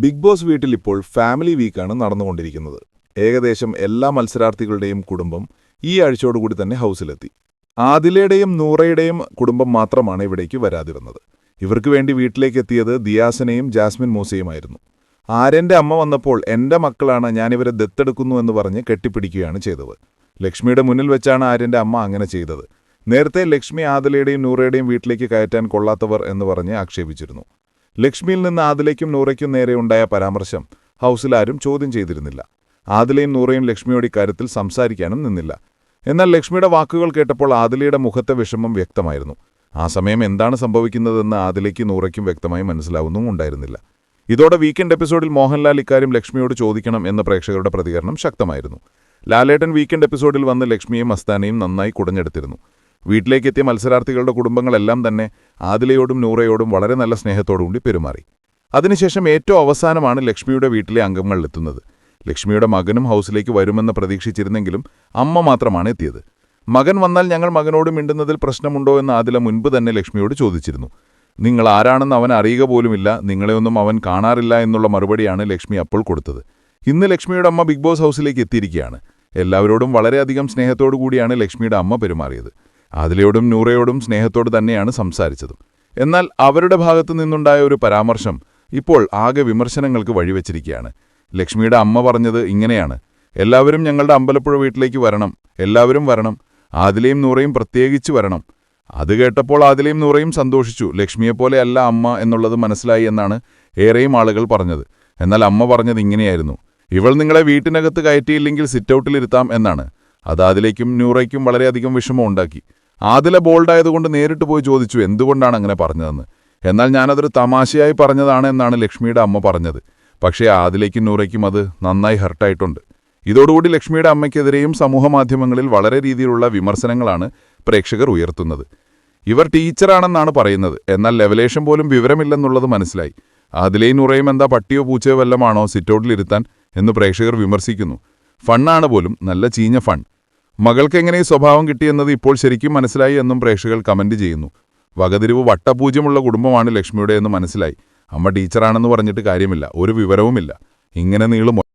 Big boss വീട്ടിൽ ഇപ്പോൾ family വീക്കാണ് നടന്നുകൊണ്ടിരിക്കുന്നത്. ഏകദേശം എല്ലാ മത്സരാർത്ഥികളുടെയും കുടുംബം ഈ ആഴ്ചയോടുകൂടി തന്നെ ഹൗസിലെത്തി. ആദിലയുടെയും നൂറയുടെയും കുടുംബം മാത്രമാണ് ഇവിടേക്ക് വരാതിരുന്നത് ഇവർക്ക് വേണ്ടി വീട്ടിലേക്ക് എത്തിയത് ദിയാസനയും ജാസ്മിൻ മൂസയുമായിരുന്നു. ആര്യന്റെ അമ്മ വന്നപ്പോൾ എന്റെ മക്കളാണ് ഞാനിവരെ ദത്തെടുക്കുന്നു എന്ന് പറഞ്ഞ് കെട്ടിപ്പിടിക്കുകയാണ് ചെയ്തത് ലക്ഷ്മിയുടെ മുന്നിൽ വെച്ചാണ് ആര്യന്റെ അമ്മ അങ്ങനെ ചെയ്തത്. നേരത്തെ ലക്ഷ്മി ആദിലയുടെയും നൂറയുടെയും വീട്ടിലേക്ക് കയറ്റാൻ കൊള്ളാത്തവർ എന്ന് പറഞ്ഞ് ആക്ഷേപിച്ചിരുന്നു. ലക്ഷ്മിയിൽ നിന്ന് ആദിലയ്ക്കും നൂറയ്ക്കും നേരെ ഉണ്ടായ പരാമർശം ഹൗസിലാരും ചോദ്യം ചെയ്തിരുന്നില്ല. ആദിലയും നൂറയും ലക്ഷ്മിയോട് ഇക്കാര്യത്തിൽ സംസാരിക്കാനും നിന്നില്ല. എന്നാൽ ലക്ഷ്മിയുടെ വാക്കുകൾ കേട്ടപ്പോൾ ആദിലയുടെ മുഖത്തെ വിഷമം വ്യക്തമായിരുന്നു. ആ സമയം എന്താണ് സംഭവിക്കുന്നതെന്ന് ആദിലയ്ക്ക് നൂറയ്ക്കും വ്യക്തമായി മനസ്സിലാവുന്നും ഉണ്ടായിരുന്നില്ല. ഇതോടെ വീക്കെൻഡ് എപ്പിസോഡിൽ മോഹൻലാൽ ഇക്കാര്യം ലക്ഷ്മിയോട് ചോദിക്കണം എന്ന പ്രേക്ഷകരുടെ പ്രതികരണം ശക്തമായിരുന്നു. ലാലേട്ടൻ വീക്കെൻഡ് എപ്പിസോഡിൽ വന്ന് ലക്ഷ്മിയും അസ്താനയും നന്നായി കുടഞ്ഞെടുത്തിരുന്നു. വീട്ടിലേക്കെത്തിയ മത്സരാർത്ഥികളുടെ കുടുംബങ്ങളെല്ലാം തന്നെ ആദിലയോടും നൂറയോടും വളരെ നല്ല സ്നേഹത്തോടുകൂടി പെരുമാറി. അതിനുശേഷം ഏറ്റവും അവസാനമാണ് ലക്ഷ്മിയുടെ വീട്ടിലെ അംഗങ്ങളിലെത്തുന്നത്. ലക്ഷ്മിയുടെ മകനും ഹൗസിലേക്ക് വരുമെന്ന് പ്രതീക്ഷിച്ചിരുന്നെങ്കിലും അമ്മ മാത്രമാണ് എത്തിയത്. മകൻ വന്നാൽ ഞങ്ങൾ മകനോട് മിണ്ടുന്നതിൽ പ്രശ്നമുണ്ടോ എന്ന് ആദില മുൻപ് തന്നെ ലക്ഷ്മിയോട് ചോദിച്ചിരുന്നു. നിങ്ങൾ ആരാണെന്ന് അവൻ അറിയുക പോലുമില്ല. നിങ്ങളെയൊന്നും അവൻ കാണാറില്ല എന്നുള്ള മറുപടിയാണ് ലക്ഷ്മി അപ്പോൾ കൊടുത്തത്. ഇന്ന് ലക്ഷ്മിയുടെ അമ്മ ബിഗ് ബോസ് ഹൗസിലേക്ക് എത്തിയിരിക്കുകയാണ്. എല്ലാവരോടും വളരെയധികം സ്നേഹത്തോടു കൂടിയാണ് ലക്ഷ്മിയുടെ അമ്മ പെരുമാറിയത്. ആദിലയോടും നൂറയോടും സ്നേഹത്തോട് തന്നെയാണ് സംസാരിച്ചതും. എന്നാൽ അവരുടെ ഭാഗത്തു നിന്നുണ്ടായ ഒരു പരാമർശം ഇപ്പോൾ ആകെ വിമർശനങ്ങൾക്ക് വഴിവെച്ചിരിക്കുകയാണ്. ലക്ഷ്മിയുടെ അമ്മ പറഞ്ഞത് ഇങ്ങനെയാണ്. എല്ലാവരും ഞങ്ങളുടെ അമ്പലപ്പുഴ വീട്ടിലേക്ക് വരണം. എല്ലാവരും വരണം. ആദിലയും നൂറയും പ്രത്യേകിച്ച് വരണം. അത് കേട്ടപ്പോൾ ആദിലയും നൂറയും സന്തോഷിച്ചു. ലക്ഷ്മിയെപ്പോലെ അല്ല അമ്മ എന്നുള്ളത് മനസ്സിലായി എന്നാണ് ഏറെയും ആളുകൾ പറഞ്ഞത്. എന്നാൽ അമ്മ പറഞ്ഞത് ഇങ്ങനെയായിരുന്നു. ഇവൾ നിങ്ങളെ വീട്ടിനകത്ത് കയറ്റിയില്ലെങ്കിൽ സിറ്റൗട്ടിലിരുത്താം എന്നാണ്. അത് ആദിലേക്കും നൂറയ്ക്കും വളരെയധികം വിഷമം ഉണ്ടാക്കി. ആദില ബോൾഡായതുകൊണ്ട് നേരിട്ട് പോയി ചോദിച്ചു എന്തുകൊണ്ടാണ് അങ്ങനെ പറഞ്ഞതെന്ന്? എന്നാൽ ഞാനതൊരു തമാശയായി പറഞ്ഞതാണ് എന്നാണ് ലക്ഷ്മിയുടെ അമ്മ പറഞ്ഞത്. പക്ഷേ ആദിലേക്കും നൂറയ്ക്കും അത് നന്നായി ഹർട്ടായിട്ടുണ്ട്. ഇതോടുകൂടി ലക്ഷ്മിയുടെ അമ്മയ്ക്കെതിരെയും സമൂഹമാധ്യമങ്ങളിൽ വളരെ രീതിയിലുള്ള വിമർശനങ്ങളാണ് പ്രേക്ഷകർ ഉയർത്തുന്നത്. ഇവർ ടീച്ചറാണെന്നാണ് പറയുന്നത്. എന്നാൽ ലെവലേഷൻ പോലും വിവരമില്ലെന്നുള്ളത് മനസ്സിലായി. ആദിലയും നൂറയും എന്താ പട്ടിയോ പൂച്ചയോ വല്ലമാണോ സിറ്റൗട്ടിലിരുത്താൻ എന്ന് പ്രേക്ഷകർ വിമർശിക്കുന്നു. ഫണ്ണാണ് പോലും നല്ല ചീഞ്ഞ ഫൺ. മകൾക്ക് എങ്ങനെ ഈ സ്വഭാവം കിട്ടിയെന്നത് ഇപ്പോൾ ശരിക്കും മനസ്സിലായി എന്നും പ്രേക്ഷകർ കമന്റ് ചെയ്യുന്നു. വകതിരിവ് വട്ടപൂജ്യമുള്ള കുടുംബമാണ് ലക്ഷ്മിയുടെ എന്ന് മനസ്സിലായി. അമ്മ ടീച്ചറാണെന്ന് പറഞ്ഞിട്ട് കാര്യമില്ല ഒരു വിവരവുമില്ല. ഇങ്ങനെ നീളുമോ